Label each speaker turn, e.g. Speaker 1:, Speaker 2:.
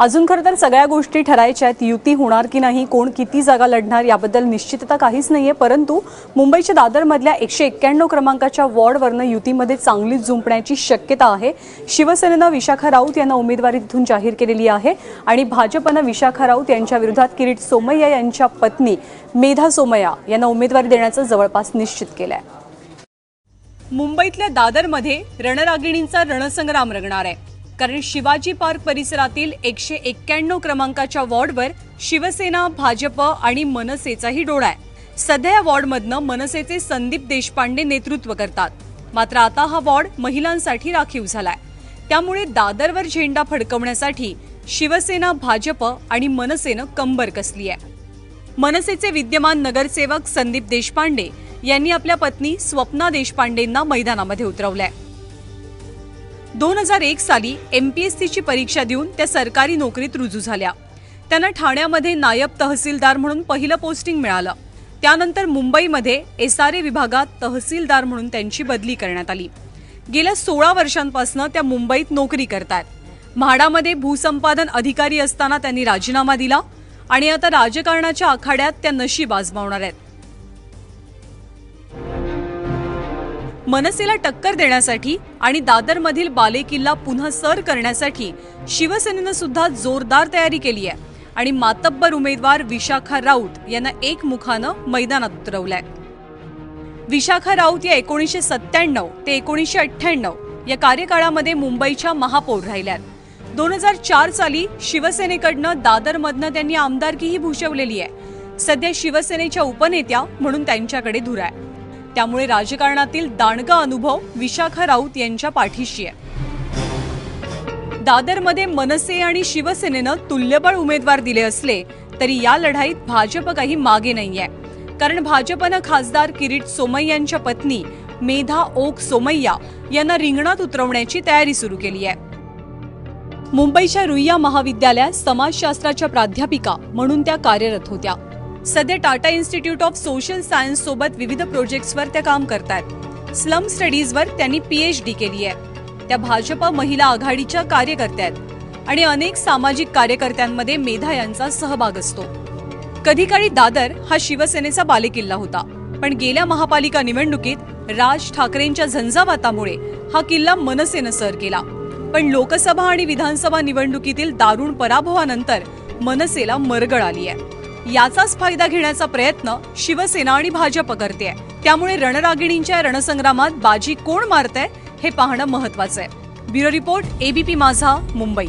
Speaker 1: अजून खरं तर सगळ्या गोष्टी ठरायच्या आहेत. युती होणार की नाही कोण किती जागा लढणार याबद्दल निश्चितता काहीच नाही आहे परंतु मुंबईच्या दादरमधल्या एकशे एक्क्याण्णव क्रमांकाच्या वॉर्डवरनं युतीमध्ये चांगलीच जुंपण्याची शक्यता आहे. शिवसेनेनं विशाखा राऊत यांना उमेदवारी तिथून जाहीर केलेली आहे आणि भाजपनं विशाखा राऊत यांच्या विरोधात किरीट सोमय्या यांच्या पत्नी मेधा सोमय्या यांना उमेदवारी देण्याचं जवळपास निश्चित केलं आहे मुंबईतल्या दादरमध्ये रणरागिणींचा रणसंग्राम रंगणार आहे. कारण शिवाजी पार्क परिसरातील एकशे एक्क्याण्णव क्रमांकाच्या वॉर्डवर शिवसेना भाजप आणि मनसेचाही डोळा आहे. सध्या या वॉर्डमधनं मनसेचे संदीप देशपांडे नेतृत्व करतात. मात्र आता हा वॉर्ड महिलांसाठी राखीव झालाय. त्यामुळे दादरवर झेंडा फडकवण्यासाठी शिवसेना भाजप आणि मनसेनं कंबर कसली आहे. मनसेचे विद्यमान नगरसेवक संदीप देशपांडे यांनी आपल्या पत्नी स्वप्ना देशपांडेंना मैदानामध्ये उतरवलंय. दोन हजार एक साली एम पी एस सीची परीक्षा देऊन त्या सरकारी नोकरीत रुजू झाल्या. त्यांना ठाण्यामध्ये नायब तहसीलदार म्हणून पहिलं पोस्टिंग मिळालं. त्यानंतर मुंबईमध्ये एस आर ए विभागात तहसीलदार म्हणून त्यांची बदली करण्यात आली. गेल्या सोळा वर्षांपासून त्या मुंबईत नोकरी करतात म्हाडामध्ये भूसंपादन अधिकारी असताना त्यांनी राजीनामा दिला आणि आता राजकारणाच्या आखाड्यात त्या नशीब आजमावणार आहेत. मनसेला टक्कर देण्यासाठी आणि दादरमधील बालेकिल्ला पुन्हा सर करण्यासाठी शिवसेनेनं सुद्धा जोरदार तयारी केली आहे. आणि मातब्बर उमेदवार विशाखा राऊत यांना एकमुखानं मैदानात उतरवलंय. विशाखा राऊत या एकोणीसशे सत्त्याण्णव ते एकोणीसशे अठ्ठ्याण्णव या कार्यकाळामध्ये मुंबईच्या महापौर राहिल्यात. दोन हजार चार साली शिवसेनेकडनं दादरमधनं त्यांनी आमदारकीही भूषवलेली आहे. सध्या शिवसेनेच्या उपनेत्या म्हणून त्यांच्याकडे धुरा आहे. त्यामुळे राजकारणातील दांडगा अनुभव विशाखा राऊत यांच्या पाठीशी आहे. दादरमध्ये मनसे आणि शिवसेनेनं तुल्यबळ उमेदवार दिले असले तरी या लढाईत भाजप काही मागे नाहीये. कारण भाजपनं खासदार किरीट सोमय्यांच्या पत्नी मेधा ओक सोमय्या यांना रिंगणात उतरवण्याची तयारी सुरू केली आहे. मुंबईच्या रुईया महाविद्यालयात समाजशास्त्राच्या प्राध्यापिका म्हणून त्या कार्यरत होत्या. सध्या Tata Institute of Social Science सोबत विविध प्रोजेक्ट्सवर त्या काम करतात स्लम स्टडीजवर त्यांनी पीएचडी केली आहे. त्या भाजपा महिला आघाडीच्या कार्यकर्त्या आहेत आणि अनेक सामाजिक कार्यकर्त्यांमध्ये मेधा यांचा सहभाग असतो. कधी काळी दादर हा शिवसेनेचा बालेकिल्ला होता पण गेल्या महापालिका निवडणुकीत राज ठाकरेंच्या झंझावातामुळे हा किल्ला मनसेनं सर केला. पण लोकसभा आणि विधानसभा निवडणुकीतील दारुण पराभवानंतर मनसेला मरगळ आली आहे. याचाच फायदा घेण्याचा प्रयत्न शिवसेना आणि भाजप करते त्यामुळे रणरागिणींच्या रणसंग्रामात बाजी कोण मारतंय हे पाहणं महत्वाचं आहे ब्युरो रिपोर्ट एबीपी माझा मुंबई.